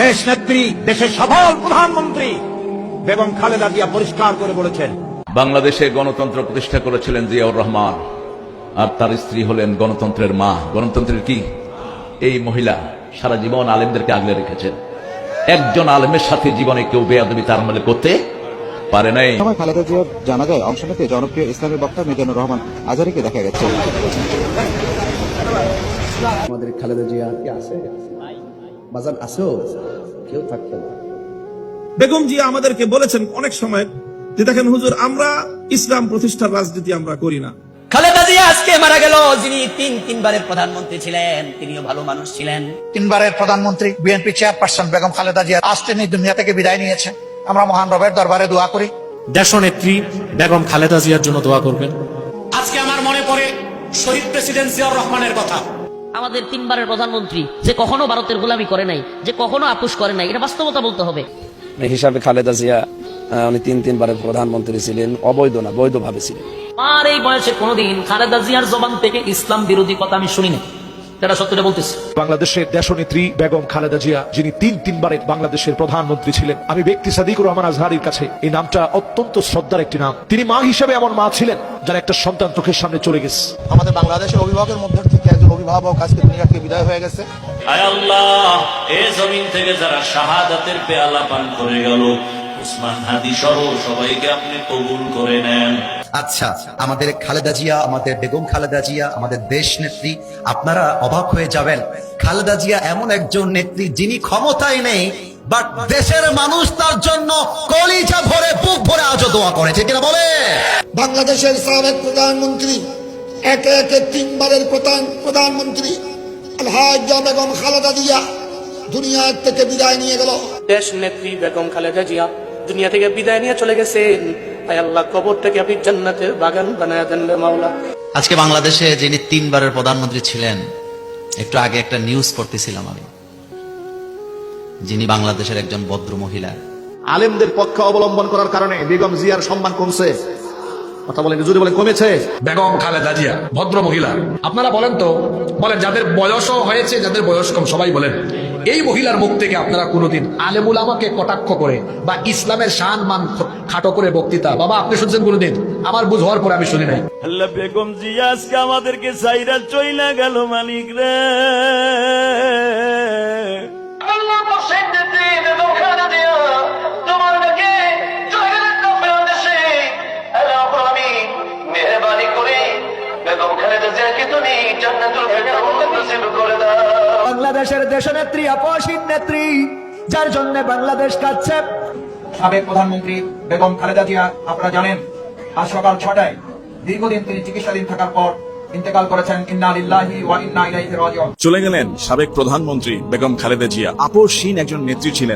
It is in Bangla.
দেশ নেত্রী দেশের সফল প্রধানমন্ত্রী বেগম খালেদা জিয়া পরিষ্কার করে বলেছেন। বাংলাদেশে গণতন্ত্র প্রতিষ্ঠা করেছিলেন জিয়াউর রহমান। আর তার স্ত্রী হলেন গণতন্ত্রের মা। গণতন্ত্রের কি? এই মহিলা সারা জীবন আলেমদেরকে আগলে রেখেছেন। একজন আলেমের সাথে জীবনে কেউ বেয়াদবি তার মধ্যে করতে পারে নাই। সময় খালেদা জিয়ার জানা যায় অংশ নিতে জনপ্রিয় ইসলামী বক্তা মিজানুর রহমান আজারিকে দেখা গেছে। আমাদের খালেদা জিয়া কি আছে? বাজার আছেও কেউ থাকতে না বেগম জিয়া আমাদেরকে বলেছেন অনেক সময় যে দেখেন হুজুর আমরা ইসলাম প্রতিষ্ঠার রাজনীতি আমরা করি না। খালেদা জিয়া আজকে মারা গেল যিনি তিন তিনবারের প্রধানমন্ত্রী ছিলেন তিনিও ভালো মানুষ ছিলেন। তিনবারের প্রধানমন্ত্রী বিএনপি চেয়ারপারসন বেগম খালেদা জিয়া আজ তিনি দুনিয়া থেকে বিদায় নিয়েছেন আমরা মহান রবের দরবারে দোয়া করি। দেশনেত্রী বেগম খালেদা জিয়ার জন্য দোয়া করবেন। আজকে আমার মনে পড়ে শহীদ প্রেসিডেন্ট জিয়াউর রহমানের কথা। আমাদের তিনবারের প্রধানমন্ত্রী যে কখনো ভারতের গোলামি করে নাই যে কখনো আপোষ করে নাই এটা বাস্তবতা বলতে হবে। হিসাবে খালেদা জিয়া উনি তিন তিনবারের প্রধানমন্ত্রী ছিলেন অবৈধ না বৈধ ভাবে ছিলেন। আর এই বয়সে কোনোদিন খালেদা জিয়ার জবান থেকে ইসলাম বিরোধী কথা আমি শুনিনি। এটা সত্যটা বলতেছি। বাংলাদেশের দেশনেত্রী বেগম খালেদা জিয়া যিনি তিন তিনবারের বাংলাদেশের প্রধানমন্ত্রী ছিলেন আমি ব্যক্তি সাদিকুর রহমান আজহারির কাছে এই নামটা অত্যন্ত শ্রদ্ধার একটি নাম। তিনি মা হিসেবে এমন মা ছিলেন যার একটা সন্তান চোখের সামনে চলে গেছে। আমাদের বাংলাদেশের অভিভাবকের মধ্যে থেকে একজন অভিভাবক আজকে দুনিয়া থেকে বিদায় হয়ে গেছে। আয় আল্লাহ এ জমিন থেকে যারা শাহাদাতের পেয়ালা পান করে গেল উসমান হাদি সহ সবাইকে আপনি কবুল করে নেন। আচ্ছা আমাদের খালেদা জিয়া আমাদের বেগম খালেদা জিয়া আমাদের দেশ নেত্রী আপনারা অবাক হয়ে যাবেন। খালেদা জিয়া এমন একজন নেত্রী যিনি ক্ষমতায় নেই বাট দেশের মানুষ তার জন্য কলিজা ভরে বুক ভরে আজও দোয়া করেছে কিনা বলে? বাংলাদেশের সাবেক প্রধানমন্ত্রী একে একে তিনবারের প্রধান প্রধানমন্ত্রী আলহাজ বেগম খালেদা জিয়া দুনিয়া থেকে বিদায় নিয়ে গেল। দেশ নেত্রী বেগম খালেদা জিয়া দুনিয়া থেকে বিদায় নিয়ে চলে গেছেন। তাই আল্লাহ কবর থেকে আপনি জান্নাতের বাগান বানায় দেন মাওলা। আজকে বাংলাদেশে যিনি তিনবারের প্রধানমন্ত্রী ছিলেন একটু আগে একটা নিউজ পড়তেছিলাম আমি। যিনি বাংলাদেশের একজন ভদ্র মহিলা। আলেমদের পক্ষ অবলম্বন করার কারণে বেগম জিয়ার সম্মান কমছে। কথা বলেন জুড়ে বলে কমেছে। বেগম খালেদা জিয়া ভদ্র মহিলা। আপনারা বলেন তো বলেন যাদের বয়সও হয়েছে যাদের বয়স কম সবাই বলেন এই মহিলার মুখ থেকে আপনারা কোনোদিন আলেমুল আমাকে কটাক্ষ করে বা ইসলামের শান মান খাটো করে বক্তৃতা বাবা আপনি শুনছেন কোনোদিন? আমার বুঝ হওয়ার পরে আমি শুনি নাই। আল্লাহ বেগম জিয়া আজকে আমাদেরকে সাইরা চইলা গেল মালিক রে। বাংলাদেশের দেশনেত্রী আপসীন নেত্রী যার জন্য বাংলাদেশ কাচ্ছে সাবেক প্রধানমন্ত্রী বেগম খালেদা জিয়া আপনারা জানেন আজ সকাল ছটায় দীর্ঘদিন তিনি চিকিৎসাধীন থাকার পর ইন্তেকাল করেছেন ইন্না লিল্লাহি ওয়া ইন্না ইলাইহি রাজিউন। চলে গেলেন সাবেক প্রধানমন্ত্রী বেগম খালেদা জিয়া। আপসহীন একজন নেত্রী ছিলেন।